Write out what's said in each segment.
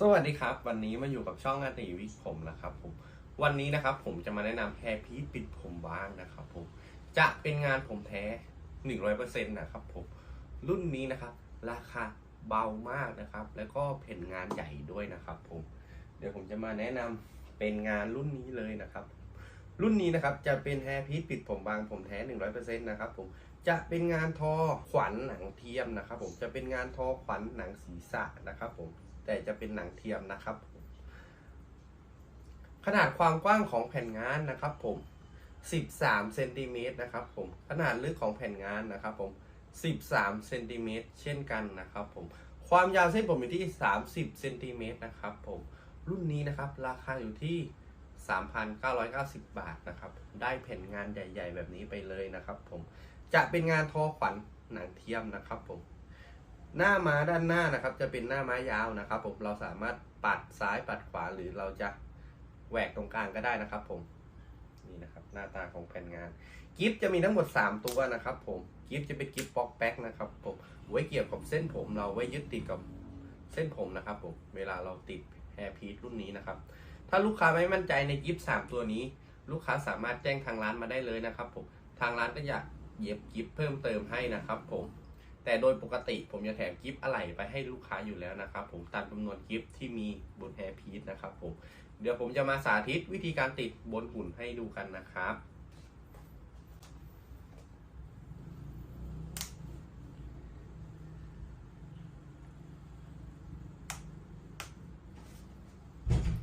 สวัสดีครับ วันนี้มาอยู่กับช่องอาติวิกผมนะครับผมวันนี้นะครับผมจะมาแนะนำแฮร์พีทปิดผมบ้างนะครับผมจะเป็นงานผมแท้หนึ่งร้อยเปอร์เซ็นต์นะครับผมรุ่นนี้นะครับ ราคาเบามากนะครับ แล้วก็แผ่นงานใหญ่ด้วยนะครับผมเดี๋ยวผมจะมาแนะนำเป็นงานรุ่นนี้เลยนะครับ รุ่นนี้นะครับจะเป็นแฮร์พีทปิดผมบางผมแท้หนึ่งร้อยเปอร์เซ็นต์นะครับผมจะเป็นงานทอขวัญหนังเทียมนะครับผมจะเป็นงานทอขวัญหนังศีรษะนะครับผม แต่จะเป็นหนังเทียมนะครับ ขนาดความกว้างของแผ่นงานนะครับผม 13เซนติเมตรนะครับผม ขนาดลึกของแผ่นงานนะครับผม 13เซนติเมตรเช่นกันนะครับผม ความยาวเส้นผมอยู่ที่ 30เซนติเมตรนะครับผม รุ่นนี้นะครับราคาอยู่ที่3,990 บาทนะครับ ได้แผ่นงานใหญ่ ๆ แบบนี้ไปเลยนะครับผม จะเป็นงานทอขวัญหนังเทียมนะครับผม หน้าม้าด้านหน้านะครับ จะเป็นหน้าม้ายาวนะครับ ผมเราสามารถปัดซ้ายปัดขวาหรือเราจะแหวกตรงกลางก็ได้นะครับ ผมนี่นะครับ หน้าตาของแผ่นงาน กิฟจะมีทั้งหมด 3 ตัวนะครับ ผมกิฟจะเป็นกิฟป๊อกแป๊กนะครับ ผมไว้เกี่ยวกับเส้นผม เราไว้ยึดติดกับเส้นผมนะครับ ผมเวลาเราติดแฮร์พีทรุ่นนี้นะครับ ถ้าลูกค้าไม่มั่นใจในกิฟสามตัวนี้ ลูกค้าสามารถแจ้งทางร้านมาได้เลยนะครับ ผมทางร้านก็อยากเย็บกิฟเพิ่มเติมให้นะครับ ผม แต่โดยปกติผมจะแถมกิฟต์อะไหล่ไปให้ลูกค้าอยู่แล้วนะครับผมตามจำนวนกิฟต์ที่มีบนแฮร์พีซนะครับผมเดี๋ยวผมจะมาสาธิตวิธีการติดบนหุ่นให้ดูกันนะครับ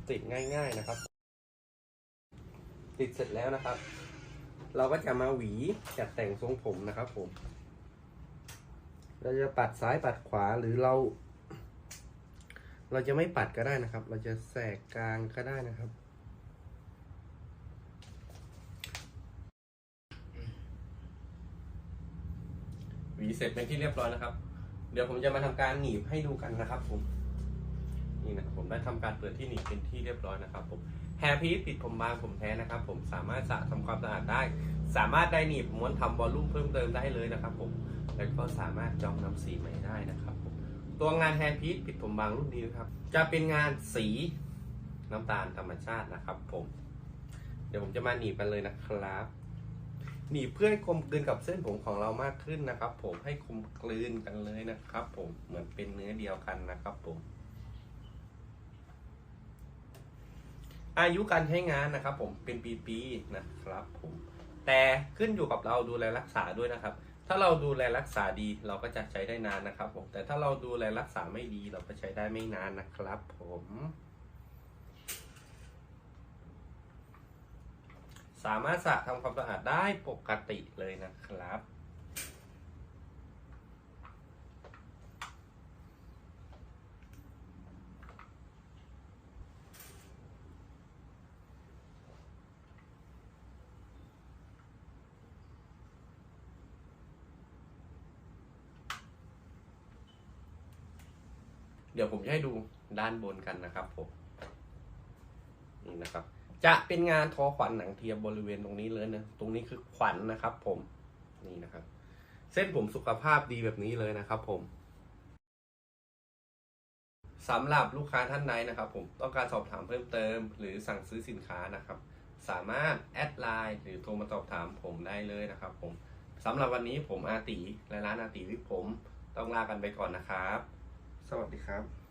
ติดง่ายๆนะครับ ติดเสร็จแล้วนะครับ เราก็จะมาหวีจัดแต่งทรงผมนะครับผม เราจะปัดซ้ายปัดขวาหรือเรา เราจะไม่ปัดก็ได้นะครับ เราจะแสกกลางก็ได้นะครับ หวีเสร็จเป็นที่เรียบร้อยนะครับ เดี๋ยวผมจะมาทำการหนีบให้ดูกันนะครับผม ผมได้ทำการเปิดที่หนีบเป็นที่เรียบร้อยนะครับผมแฮร์พีปิดผมบางผมแท้นะครับ ผมสามารถสระทำความสะอาดได้ สามารถได้หนีบม้วนทำวอลลุ่มเพิ่มเติมได้เลยนะครับผมแล้วก็สามารถจองน้ำสีใหม่ได้นะครับผมตัวงานแฮร์พีทปิดผมบางรุ่นนี้นะครับ จะเป็นงานสีน้ำตาลธรรมชาตินะครับ ผม เดี๋ยวผมจะมาหนีบกันเลยนะครับหนีบเพื่อให้กลมกลืนกับเส้นผมของเรามากขึ้นนะครับ ผมให้กลมกลืนกันเลยนะครับ ผมเหมือนเป็นเนื้อเดียวกันนะครับ ผม อายุการใช้งานนะครับผมเป็นปีๆนะครับผมแต่ขึ้นอยู่กับเราดูแลรักษาด้วยนะครับ ถ้าเราดูแลรักษาดีเราก็จะใช้ได้นานนะครับผมแต่ถ้าเราดูแลรักษาไม่ดีเราก็ใช้ได้ไม่นานนะครับ ผมสามารถสระทำความสะอาดได้ปกติเลยนะครับ เดี๋ยวผมจะให้ดูด้านบนกันนะครับผมนี่นะครับ จะเป็นงานทอขวัญหนังเทียมบริเวณตรงนี้เลยนะตรงนี้คือขวัญนะครับ ผมนี่นะครับ เส้นผมสุขภาพดีแบบนี้เลยนะครับ ผมสำหรับลูกค้าท่านใดนะครับ ผมต้องการสอบถามเพิ่มเติม หรือสั่งซื้อสินค้านะครับ สามารถแอดไลน์หรือโทรมาสอบถามผมได้เลยนะครับ ผมสำหรับวันนี้ผมอาตีและร้านอาตีวิผม ต้องลากันไปก่อนนะครับ สวัสดีครับ